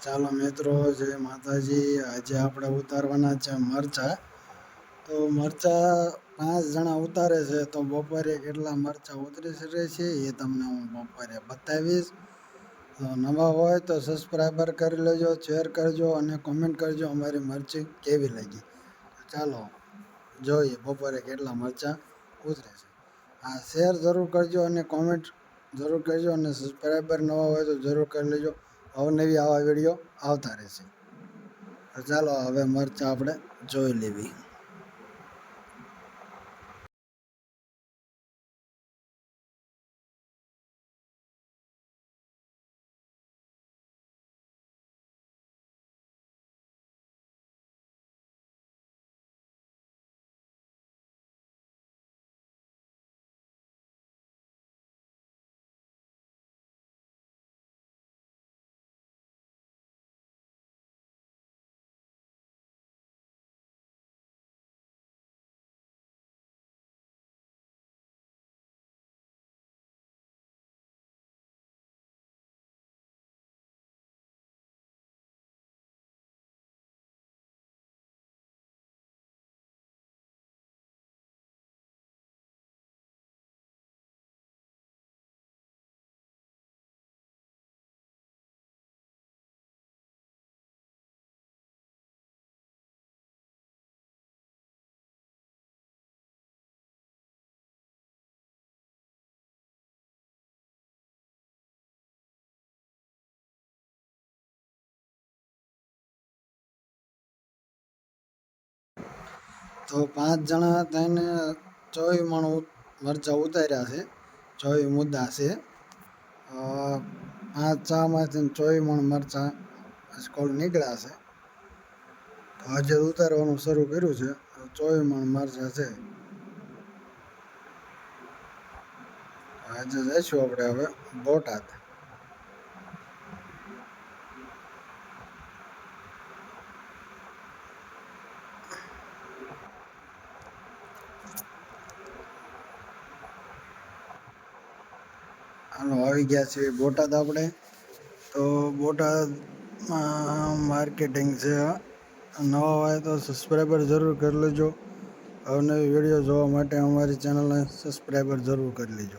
ચાલો મિત્રો, જય માતાજી. આજે આપણે ઉતારવાના છે મરચા. તો મરચા પાંચ જણા ઉતારે છે, તો બપોરે કેટલા મરચા ઉતરી શકે છે એ તમને હું બપોરે બતાવીશ. તો નવા હોય તો સબસ્ક્રાઈબર કરી લેજો શેર કરજો અને કોમેન્ટ કરજો અમારી મરચી કેવી લાગી. ચાલો જોઈએ બપોરે કેટલા મરચા ઉતરે છે. હા શેર જરૂર કરજો અને કોમેન્ટ જરૂર કરજો અને સબસ્ક્રાઈબર નવા હોય તો જરૂર કરી લેજો. અવનવી આવા વીડિયો આવતા રહેશે. ચાલો હવે મરચાં આપણે જોઈ લેવી. તો પાંચ જણા થઈને ચોવીસ મણ મરચાં ઉતાર્યા છે. ચોવીસ મુદ્દા છે. પાંચ ચામાંથી ચોવીસ મણ મરચાં સ્કોલ નીકળ્યા છે. તો આજે ઉતારવાનું શરૂ કર્યું છે. ચોવી મણ મરચાં છે. આજે જઈશું આપણે હવે બોટાદ. આવી ગયા છે બોટાદ આપણે. તો બોટાદમાં માર્કેટિંગ છે. નવા હોય તો સબસ્ક્રાઈબર જરૂર કરી લેજો. અવનવી વીડિયો જોવા માટે અમારી ચેનલને સબસ્ક્રાઈબર જરૂર કરી લેજો.